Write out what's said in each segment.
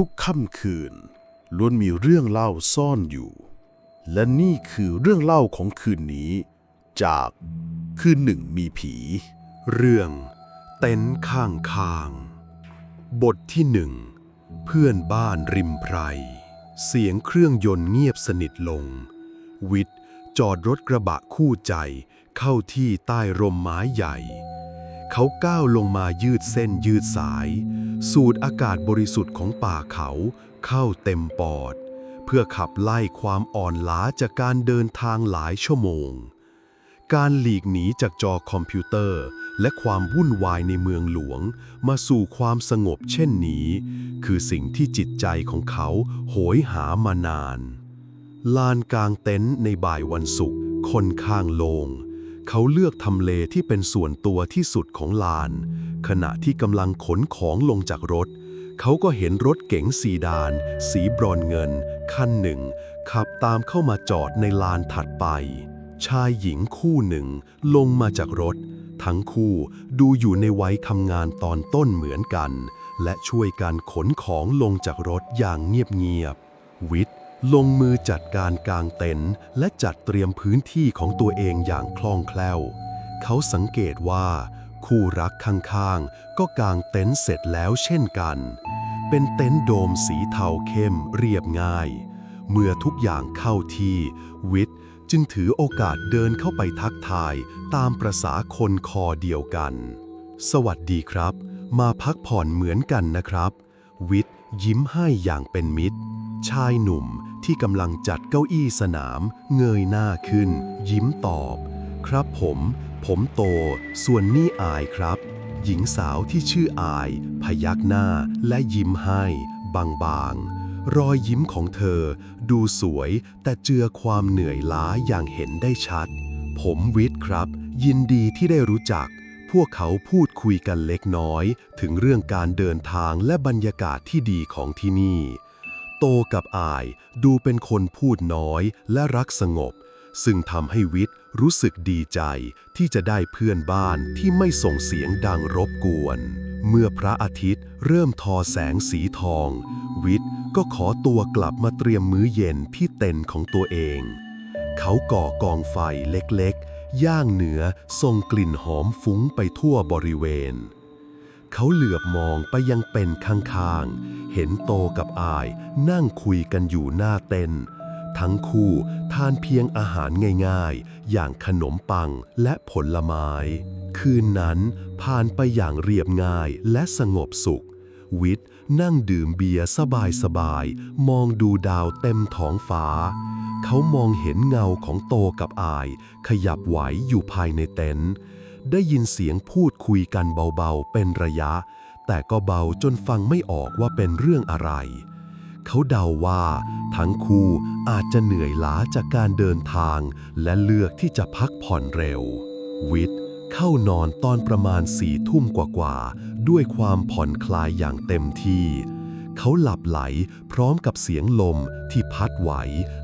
ทุกค่ำคืน ล้วนมีเรื่องเล่าซ่อนอยู่ และนี่คือเรื่องเล่าของคืนนี้ จากคืนหนึ่งมีผี เรื่องเต็นท์ข้างคางบทที่หนึ่งเพื่อนบ้านริมไพร เสียงเครื่องยนต์เงียบสนิทลง วิทย์จอดรถกระบะคู่ใจเข้าที่ใต้ร่มไม้ใหญ่ เขาก้าวลงมายืดเส้นยืดสาย สูดอากาศบริสุทธิ์ของป่าเขาเข้าเต็มปอด เพื่อขับไล่ความอ่อนล้าจากการเดินทางหลายชั่วโมง การหลีกหนีจากจอคอมพิวเตอร์ และความวุ่นวายในเมืองหลวง มาสู่ความสงบเช่นนี้ คือสิ่งที่จิตใจของเขาโหยหามานาน ลานกลางเต็นท์ในบ่ายวันศุกร์ค่อนข้างโลง่ง เขาเลือกทำเลที่เป็นส่วนตัวที่สุดของลาน ขณะที่กำลังขนของลงจากรถ เขาก็เห็นรถเก๋งสีดาน สีบรอนเงิน คันหนึ่ง ขับตามเข้ามาจอดในลานถัดไป ชายหญิงคู่หนึ่ง ลงมาจากรถ ทั้งคู่ดูอยู่ในวัยทำงานตอนต้นเหมือนกัน และช่วยกันขนของลงจากรถอย่างเงียบๆวิท ลงมือจัดการกางเต็นท์และจัดเตรียมพื้นที่ของตัวเองอย่างคล่องแคล่ว เขาสังเกตว่า คู่รักข้างๆ ก็กางเต็นท์เสร็จแล้วเช่นกัน เป็นเต็นท์โดมสีเทาเข้มเรียบง่าย เมื่อทุกอย่างเข้าที่วิทย์จึงถือโอกาสเดินเข้าไปทักทายตามประษาคนคอเดียวกัน สวัสดีครับ มาพักผ่อนเหมือนกันนะครับ วิทย์ยิ้มให้อย่างเป็นมิตร ชายหนุ่มที่กำลังจัดเก้าอี้สนาม เงยหน้าขึ้น ยิ้มตอบ ครับผม ผมโต ส่วนนี่อายครับ หญิงสาวที่ชื่ออาย พยักหน้าและยิ้มให้ บางๆ รอยยิ้มของเธอ ดูสวยแต่เจือความเหนื่อยล้าอย่างเห็นได้ชัด ผมวิทย์ครับ ยินดีที่ได้รู้จักพวกเขาพูดคุยกันเล็กน้อย ถึงเรื่องการเดินทางและบรรยากาศที่ดีของที่นี่ โตกับอายดูเป็นคนพูดน้อยและรักสงบ ซึ่งทำให้วิทย์รู้สึกดีใจที่จะได้เพื่อนบ้านที่ไม่ส่งเสียงดังรบกวน เมื่อพระอาทิตย์เริ่มทอแสงสีทอง วิทย์ก็ขอตัวกลับมาเตรียมมื้อเย็นที่เต็นท์ของตัวเอง เขาก่อกองไฟเล็กๆ ย่างเนื้อส่งกลิ่นหอมฟุ้งไปทั่วบริเวณ เขาเหลือบมองไปยังเป็นข้างๆ เห็นโตกับอายนั่งคุยกันอยู่หน้าเต็นท์ทั้งคู่ทานเพียงอาหารง่ายๆ อย่างขนมปังและผลไม้ คืนนั้นผ่านไปอย่างเรียบง่ายและสงบสุข วิทย์นั่งดื่มเบียร์สบายๆ มองดูดาวเต็มท้องฟ้า เขามองเห็นเงาของโตกับอาย ขยับไหวอยู่ภายในเต็นท์ ได้ยินเสียงพูดคุยกันเบาๆ เป็นระยะ แต่ก็เบาจนฟังไม่ออกว่าเป็นเรื่องอะไร เขาเดาว่า ทั้งคู่อาจจะเหนื่อยล้าจากการเดินทาง และเลือกที่จะพักผ่อนเร็ว วิทย์เข้านอนตอนประมาณสี่ทุ่มกว่าๆ ด้วยความผ่อนคลายอย่างเต็มที่ เขาหลับไหลพร้อมกับเสียงลมที่พัดไหว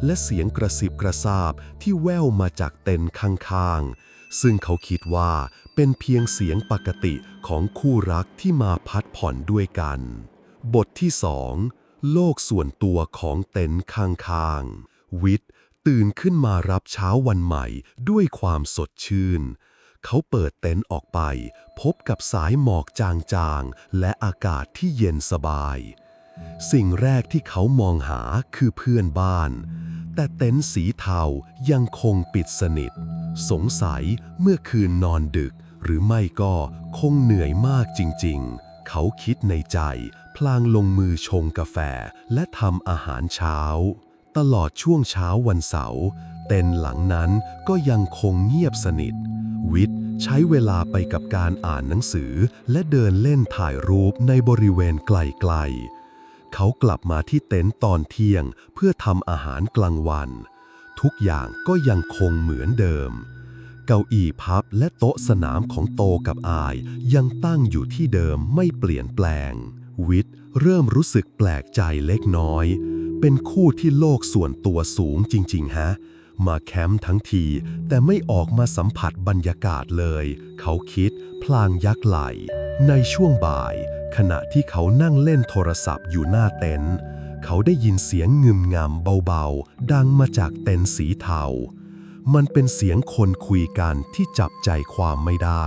และเสียงกระสิบกระซาบที่แว่วมาจากเต็นท์ข้างๆ ซึ่งเขาคิดว่าเป็นเพียงเสียงปกติของคู่รักที่มาพัดผ่อนด้วยกัน บทที่สองโลกส่วนตัวของเต็นท์ข้างๆ วิทย์ตื่นขึ้นมารับเช้าวันใหม่ด้วยความสดชื่น เขาเปิดเต็นท์ออกไป พบกับสายหมอกจางๆ และอากาศที่เย็นสบาย สิ่งแรกที่เขามองหาคือเพื่อนบ้าน แต่เต็นท์สีเทายังคงปิดสนิท สงสัยเมื่อคืนนอนดึก หรือไม่ก็คงเหนื่อยมากจริงๆ เขาคิดในใจ พลางลงมือชงกาแฟและทำอาหารเช้า ตลอดช่วงเช้าวันเสาร์เต็นท์หลังนั้นก็ยังคงเงียบสนิท วิทย์ใช้เวลาไปกับการอ่านหนังสือ และเดินเล่นถ่ายรูปในบริเวณไกลๆ เขากลับมาที่เต็นท์ตอนเที่ยงเพื่อทำอาหารกลางวัน ทุกอย่างก็ยังคงเหมือนเดิม เก้าอี้พับและโต๊ะสนามของโตกับอายยังตั้งอยู่ที่เดิมไม่เปลี่ยนแปลง วิทย์เริ่มรู้สึกแปลกใจเล็กน้อย เป็นคู่ที่โลกส่วนตัวสูงจริง ๆ ฮะ มาแคมป์ทั้งที แต่ไม่ออกมาสัมผัสบรรยากาศเลย เขาคิดพลางยักไหล ในช่วงบ่าย ขณะที่เขานั่งเล่นโทรศัพท์อยู่หน้าเต็นท์เขาได้ยินเสียงงึมงำเบาๆ ดังมาจากเต็นท์สีเทา มันเป็นเสียงคนคุยกันที่จับใจความไม่ได้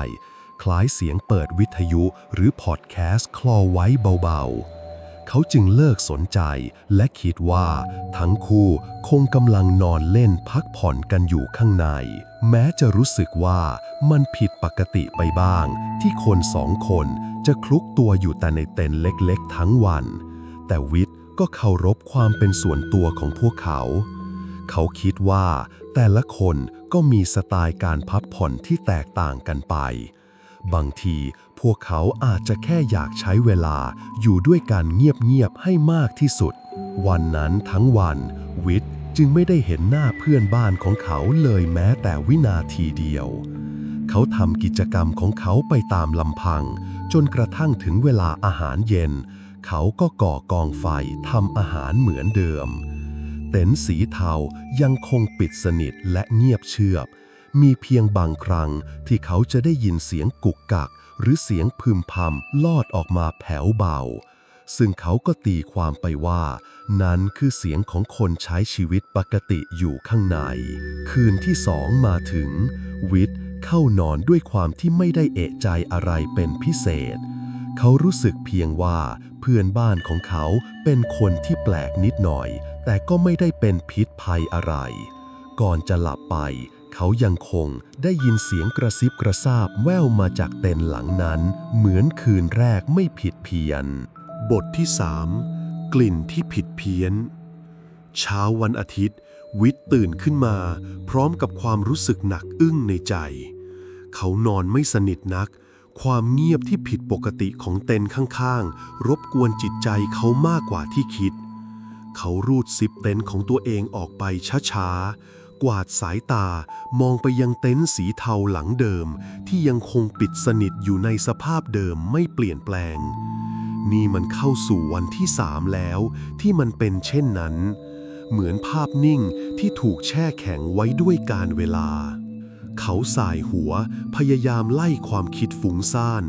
คล้ายเสียงเปิดวิทยุหรือพอดแคสต์คลอไว้เบาๆ เขาจึงเลิกสนใจและคิดว่า ทั้งคู่คงกำลังนอนเล่นพักผ่อนกันอยู่ข้างใน แม้จะรู้สึกว่ามันผิดปกติไปบ้างที่คนสองคน จะคลุกตัวอยู่แต่ในเต็นท์เล็กๆ ทั้งวัน แต่วิทย์ก็เคารพความเป็นส่วนตัวของพวกเขา เขาคิดว่าแต่ละคนก็มีสไตล์การพักผ่อนที่แตกต่างกันไป บางทีพวกเขาอาจจะแค่อยากใช้เวลาอยู่ด้วยกันเงียบๆให้มากที่สุด วันนั้นทั้งวัน วิทย์จึงไม่ได้เห็นหน้าเพื่อนบ้านของเขาเลยแม้แต่วินาทีเดียว เขาทำกิจกรรมของเขาไปตามลำพัง จนกระทั่งถึงเวลาอาหารเย็น เขาก็ก่อกองไฟทำอาหารเหมือนเดิม เต็นสีเทายังคงปิดสนิทและเงียบเชือบ มีเพียงบางครั้งที่เขาจะได้ยินเสียงกุกกัก หรือเสียงพึมพำลอดออกมาแผ่วเบา ซึ่งเขาก็ตีความไปว่า นั้นคือเสียงของคนใช้ชีวิตปกติอยู่ข้างใน คืนที่สองมาถึง วิทย์เข้านอนด้วยความที่ไม่ได้เอะใจอะไรเป็นพิเศษ เขารู้สึกเพียงว่าเพื่อนบ้านของเขาเป็นคนที่แปลกนิดหน่อย แต่ก็ไม่ได้เป็นพิษภัยอะไร ก่อนจะหลับไปเขายังคงได้ยินเสียงกระซิบกระซาบแว่วมาจากเต็นท์หลังนั้น เหมือนคืนแรกไม่ผิดเพี้ยน บทที่สาม กลิ่นที่ผิดเพี้ยน เช้าวันอาทิตย์ วิทย์ตื่นขึ้นมา พร้อมกับความรู้สึกหนักอึ้งในใจ เขานอนไม่สนิทนัก ความเงียบที่ผิดปกติของเต็นท์ข้างๆ รบกวนจิตใจเขามากกว่าที่คิด เขารูดซิปเต็นท์ของตัวเองออกไปช้าๆกวาดสายตามองไปยังเต็นท์สีเทาหลังเดิม ที่ยังคงปิดสนิทอยู่ในสภาพเดิมไม่เปลี่ยนแปลง นี่มันเข้าสู่วันที่สามแล้ว ที่มันเป็นเช่นนั้น เหมือนภาพนิ่งที่ถูกแช่แข็งไว้ด้วยการเวลา เขาสายหัวพยายามไล่ความคิดฟุ้งซ่าน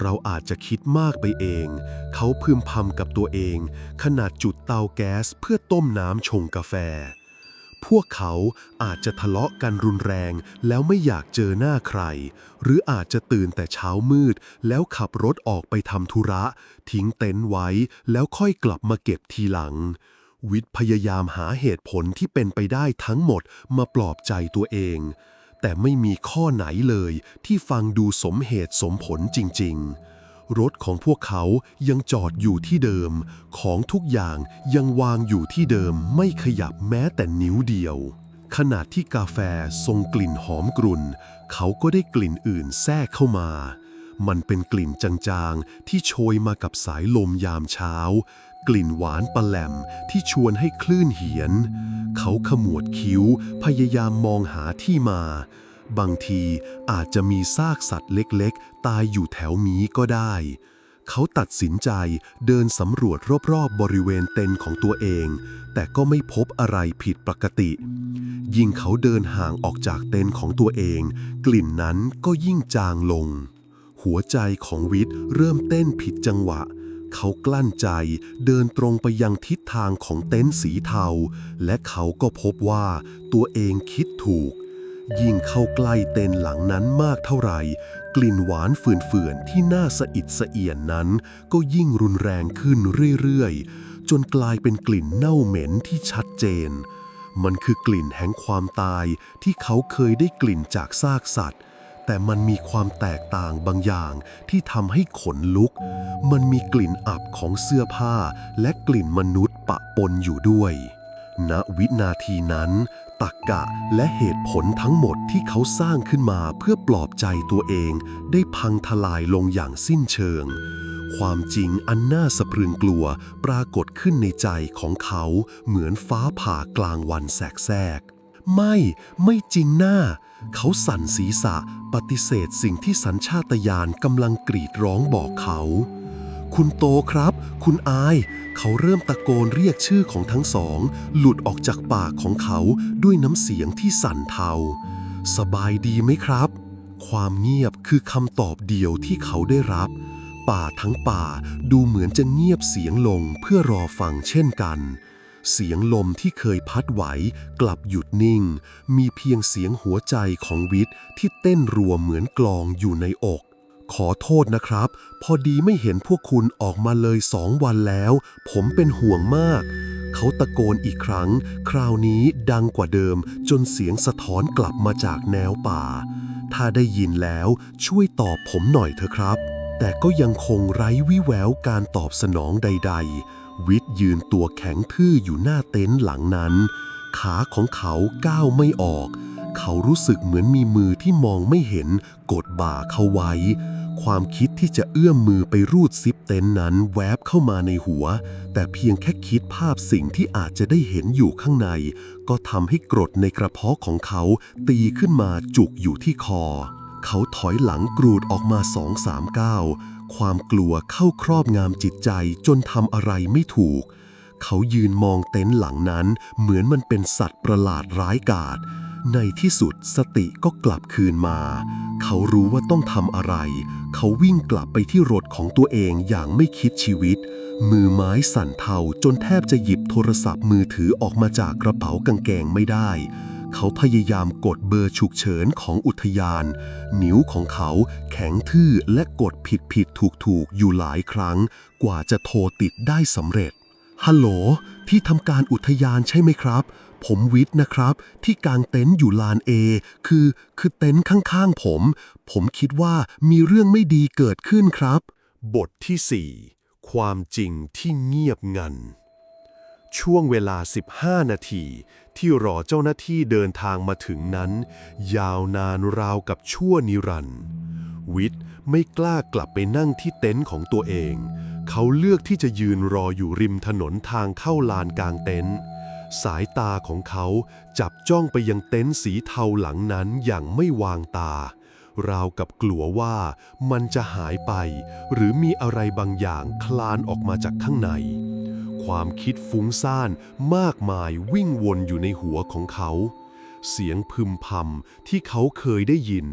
เราอาจจะคิดมากไปเอง เขาพึมพำกับตัวเอง ขนาดจุดเตาแก๊สเพื่อต้มน้ำชงกาแฟ พวกเขาอาจจะทะเลาะกันรุนแรง แล้วไม่อยากเจอหน้าใคร หรืออาจจะตื่นแต่เช้ามืด แล้วขับรถออกไปทำธุระ ทิ้งเต็นท์ไว้ แล้วค่อยกลับมาเก็บทีหลัง วิทย์พยายามหาเหตุผลที่เป็นไปได้ทั้งหมดมาปลอบใจตัวเอง แต่ไม่มีข้อไหนเลยที่ฟังดูสมเหตุสมผลจริง ๆ รถของพวกเขายังจอดอยู่ที่เดิม ของทุกอย่างยังวางอยู่ที่เดิมไม่ขยับแม้แต่นิ้วเดียว ขณะที่กาแฟทรงกลิ่นหอมกรุ่น เขาก็ได้กลิ่นอื่นแทรกเข้ามา มันเป็นกลิ่นจางๆ ที่โชยมากับสายลมยามเช้า กลิ่นหวานปลาแหลมที่ชวนให้คลื่นเหียน เขาขมวดคิ้วพยายามมองหาที่มา บางทีอาจจะมีซากสัตว์เล็กๆ ตายอยู่แถวนี้ก็ได้ เขาตัดสินใจเดินสำรวจรอบๆ บริเวณเต็นท์ของตัวเอง แต่ก็ไม่พบอะไรผิดปกติ ยิ่งเขาเดินห่างออกจากเต็นท์ของตัวเอง กลิ่นนั้นก็ยิ่งจางลง หัวใจของวิทย์เริ่มเต้นผิดจังหวะเขากลั้นใจเดินตรงไปยังทิศทางของเต็นท์สีเทา และเขาก็พบว่าตัวเองคิดถูก ยิ่งเข้าใกล้เต็นหลังนั้นมากเท่าไหร่ กลิ่นหวานฝืนๆที่น่าสะอิดสะเอียนนั้น ก็ยิ่งรุนแรงขึ้นเรื่อยๆ จนกลายเป็นกลิ่นเน่าเหม็นที่ชัดเจน มันคือกลิ่นแห่งความตายที่เขาเคยได้กลิ่นจากซากสัตว์ แต่มันมีความแตกต่างบางอย่างที่ทำให้ขนลุก มันมีกลิ่นอับของเสื้อผ้าและกลิ่นมนุษย์ปะปนอยู่ด้วย ณวินาทีนั้น ตักกะและเหตุผลทั้งหมดที่เขาสร้างขึ้นมาเพื่อปลอบใจตัวเอง ได้พังทลายลงอย่างสิ้นเชิง ความจริงอันน่าสะพรึงกลัวปรากฏขึ้นในใจของเขาเหมือนฟ้าผ่ากลางวันแสกแสกไม่ไม่จริงหน้า เขาสั่นศีรษะปฏิเสธสิ่งที่สัญชาตญาณกำลังกรีดร้องบอกเขา คุณโตครับ คุณอาย เขาเริ่มตะโกนเรียกชื่อของทั้งสอง หลุดออกจากปากของเขาด้วยน้ำเสียงที่สั่นเทา สบายดีไหมครับ ความเงียบคือคำตอบเดียวที่เขาได้รับ ป่าทั้งป่าดูเหมือนจะเงียบเสียงลงเพื่อรอฟังเช่นกันเสียงลมที่เคยพัดไหวกลับหยุดนิ่ง มีเพียงเสียงหัวใจของวิทย์ที่เต้นรัวเหมือนกลองอยู่ในอก ขอโทษนะครับ พอดีไม่เห็นพวกคุณออกมาเลยสองวันแล้ว ผมเป็นห่วงมาก เขาตะโกนอีกครั้ง คราวนี้ดังกว่าเดิมจนเสียงสะท้อนกลับมาจากแนวป่า ถ้าได้ยินแล้วช่วยตอบผมหน่อยเถอะครับ แต่ก็ยังคงไร้วิแววการตอบสนองใด ๆ วิทย์ยืนตัวแข็งทื่ออยู่หน้าเต็นท์หลังนั้น ขาของเขาก้าวไม่ออก เขารู้สึกเหมือนมีมือที่มองไม่เห็นกดบ่าเขาไว้ ความคิดที่จะเอื้อมมือไปรูดซิปเต็นนั้นแวบเข้ามาในหัว แต่เพียงแค่คิดภาพสิ่งที่อาจจะได้เห็นอยู่ข้างใน ก็ทำให้กรดในกระเพาะของเขาตีขึ้นมาจุกอยู่ที่คอ เขาถอยหลังกรูดออกมาสองสามก้าวความกลัวเข้าครอบงามจิตใจจนทำอะไรไม่ถูก เขายืนมองเต็นท์หลังนั้นเหมือนมันเป็นสัตว์ประหลาดร้ายกาจ ในที่สุดสติก็กลับคืนมา เขารู้ว่าต้องทำอะไร เขาวิ่งกลับไปที่รถของตัวเองอย่างไม่คิดชีวิต มือไม้สั่นเทาจนแทบจะหยิบโทรศัพท์มือถือออกมาจากกระเป๋ากางเกงไม่ได้ เขาพยายามกดเบอร์ฉุกเฉินของอุทยาน นิ้วของเขาแข็งทื่อและกดผิดผิดถูกถูกอยู่หลายครั้ง กว่าจะโทรติดได้สำเร็จฮัลโหลที่ทำการอุทยานใช่ไหมครับ ผมวิทย์นะครับ ที่กางเต็นท์อยู่ลานเอคือคือเต็นท์ข้างๆผม ผมคิดว่ามีเรื่องไม่ดีเกิดขึ้นครับ บทที่ 4 ความจริงที่เงียบงัน ช่วงเวลา 15 นาที ที่รอเจ้าหน้าที่เดินทางมาถึงนั้น ยาวนานราวกับชั่วนิรันดร์วิทย์ไม่กล้ากลับไปนั่งที่เต็นท์ของตัวเอง เขาเลือกที่จะยืนรออยู่ริมถนนทางเข้าลานกลางเต็นท์ สายตาของเขาจับจ้องไปยังเต็นท์สีเทาหลังนั้นอย่างไม่วางตา ราวกับกลัวว่ามันจะหายไป หรือมีอะไรบางอย่างคลานออกมาจากข้างใน ความคิดฟุ้งซ่านมากมายวิ่งวนอยู่ในหัวของเขา เสียงพึมพำที่เขาเคยได้ยิน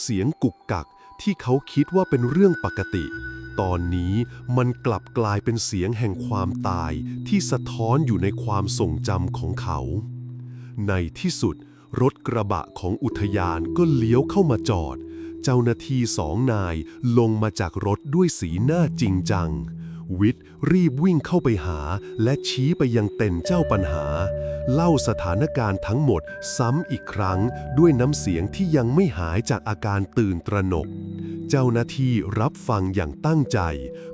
เสียงกุกกักที่เขาคิดว่าเป็นเรื่องปกติ ตอนนี้มันกลับกลายเป็นเสียงแห่งความตายที่สะท้อนอยู่ในความทรงจำของเขา ในที่สุด รถกระบะของอุทยานก็เลี้ยวเข้ามาจอด เจ้าหน้าที่สองนายลงมาจากรถด้วยสีหน้าจริงจัง วิทย์รีบวิ่งเข้าไปหา และชี้ไปยังเต็นเจ้าปัญหา เล่าสถานการณ์ทั้งหมดซ้ำอีกครั้งด้วยน้ำเสียงที่ยังไม่หายจากอาการตื่นตระหนก เจ้าหน้าที่รับฟังอย่างตั้งใจ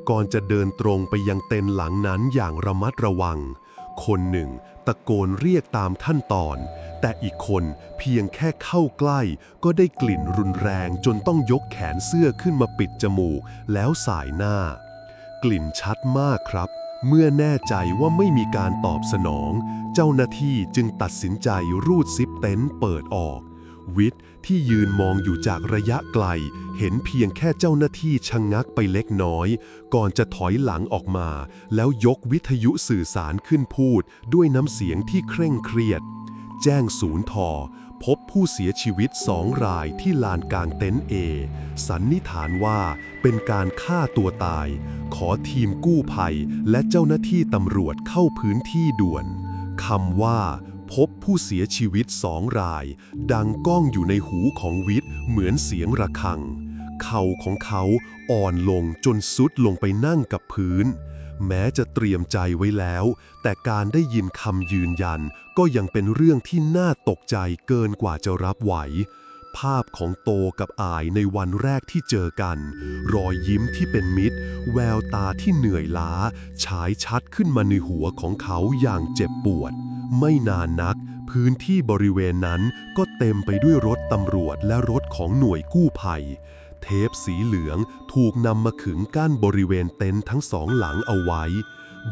ก่อนจะเดินตรงไปยังเต็นหลังนั้นอย่างระมัดระวัง คนหนึ่งตะโกนเรียกตามขั้นตอน แต่อีกคนเพียงแค่เข้าใกล้ ก็ได้กลิ่นรุนแรงจนต้องยกแขนเสื้อขึ้นมาปิดจมูก แล้วสายหน้า กลิ่นชัดมากครับ เมื่อแน่ใจว่าไม่มีการตอบสนอง เจ้าหน้าที่จึงตัดสินใจรูดซิปเต็นท์เปิดออก วิทย์ที่ยืนมองอยู่จากระยะไกล เห็นเพียงแค่เจ้าหน้าที่ชะงงักไปเล็กน้อย ก่อนจะถอยหลังออกมา แล้วยกวิทยุสื่อสารขึ้นพูด ด้วยน้ำเสียงที่เคร่งเครียด แจ้งศูนย์ทอ พบผู้เสียชีวิตสองรายที่ลานกลางเต็นท์เอ สันนิษฐานว่าเป็นการฆ่าตัวตาย ขอทีมกู้ภัยและเจ้าหน้าที่ตำรวจเข้าพื้นที่ด่วนคำว่า พบผู้เสียชีวิตสองราย ดังก้องอยู่ในหูของวิทย์เหมือนเสียงระฆัง เข่าของเขาอ่อนลงจนสุดลงไปนั่งกับพื้น แม้จะเตรียมใจไว้แล้ว แต่การได้ยินคำยืนยัน ก็ยังเป็นเรื่องที่น่าตกใจเกินกว่าจะรับไหว ภาพของโตกับอายในวันแรกที่เจอกัน รอยยิ้มที่เป็นมิตร แววตาที่เหนื่อยล้า ฉายชัดขึ้นมาในหัวของเขาอย่างเจ็บปวด ไม่นานนัก พื้นที่บริเวณนั้นก็เต็มไปด้วยรถตำรวจและรถของหน่วยกู้ภัย เทปสีเหลืองถูกนำมาขึงกั้นบริเวณเต็นท์ทั้งสองหลังเอาไว้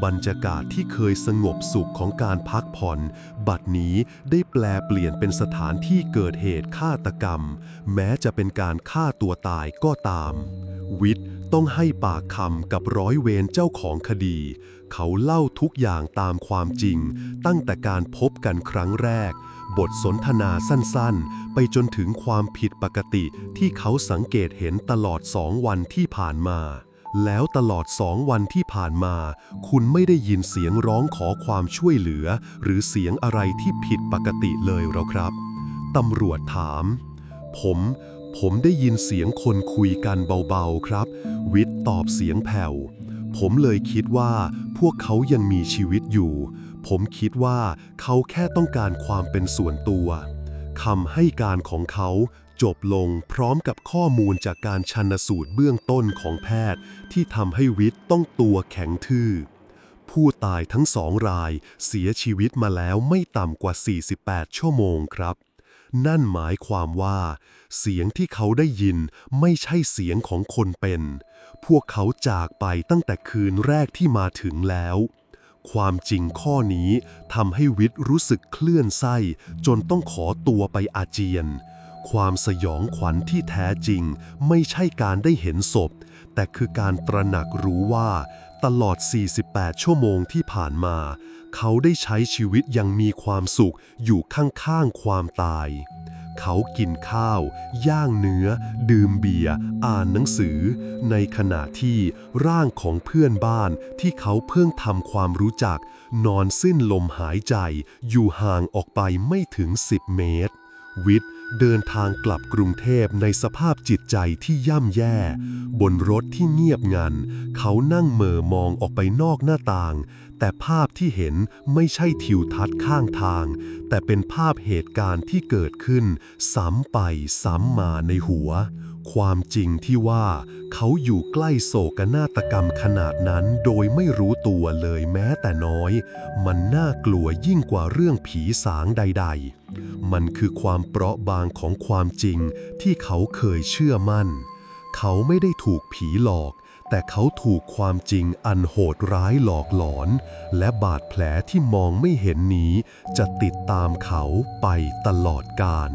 บรรยากาศที่เคยสงบสุขของการพักผ่อน บัดนี้ได้แปลเปลี่ยนเป็นสถานที่เกิดเหตุฆาตกรรม แม้จะเป็นการฆ่าตัวตายก็ตาม วิทย์ต้องให้ปากคำกับร้อยเวรเจ้าของคดี เขาเล่าทุกอย่างตามความจริง ตั้งแต่การพบกันครั้งแรก บทสนทนาสั้นๆ ไปจนถึงความผิดปกติที่เขาสังเกตเห็นตลอดสองวันที่ผ่านมา แล้วตลอดสองวันที่ผ่านมา คุณไม่ได้ยินเสียงร้องขอความช่วยเหลือ หรือเสียงอะไรที่ผิดปกติเลยหรอครับตำรวจถาม ผม ผมได้ยินเสียงคนคุยกันเบาๆครับ วิทย์ตอบเสียงแผ่ว ผมเลยคิดว่าพวกเขายังมีชีวิตอยู่ ผมคิดว่าเขาแค่ต้องการความเป็นส่วนตัวคำให้การของเขาจบลงพร้อมกับข้อมูลจากการชันสูตรเบื้องต้นของแพทย์ ที่ทำให้วิทย์ต้องตัวแข็งทื่อ ผู้ตายทั้งสองรายเสียชีวิตมาแล้วไม่ต่ำกว่า 48 ชั่วโมงครับ นั่นหมายความว่า เสียงที่เขาได้ยินไม่ใช่เสียงของคนเป็น พวกเขาจากไปตั้งแต่คืนแรกที่มาถึงแล้ว ความจริงข้อนี้ทำให้วิทย์รู้สึกเคลื่อนไส้ จนต้องขอตัวไปอาเจียน ความสยองขวัญที่แท้จริงไม่ใช่การได้เห็นศพ แต่คือการตระหนักรู้ว่า ตลอด 48 ชั่วโมงที่ผ่านมา เขาได้ใช้ชีวิตอยังมีความสุขอยู่ข้างๆความตาย เขากินข้าว ย่างเนื้อ ดื่มเบียร์อ่านหนังสือ ในขณะที่ร่างของเพื่อนบ้านที่เขาเพิ่งทำความรู้จัก นอนสิ้นลมหายใจ อยู่ห่างออกไปไม่ถึง 10 เมตร วิทย์เดินทางกลับกรุงเทพในสภาพจิตใจที่ย่ำแย่ บนรถที่เงียบงัน เขานั่งเมอมองออกไปนอกหน้าต่าง แต่ภาพที่เห็นไม่ใช่ทิวทัศน์ข้างทาง แต่เป็นภาพเหตุการณ์ที่เกิดขึ้น ซ้ำไปซ้ำมาในหัว ความจริงที่ว่าเขาอยู่ใกล้โศกนาฏกรรมขนาดนั้นโดยไม่รู้ตัวเลยแม้แต่น้อย มันน่ากลัวยิ่งกว่าเรื่องผีสางใด ๆ มันคือความเปราะบางของความจริงที่เขาเคยเชื่อมั่น เขาไม่ได้ถูกผีหลอก แต่เขาถูกความจริงอันโหดร้ายหลอกหลอน และบาดแผลที่มองไม่เห็นนี้ จะติดตามเขาไปตลอดกาล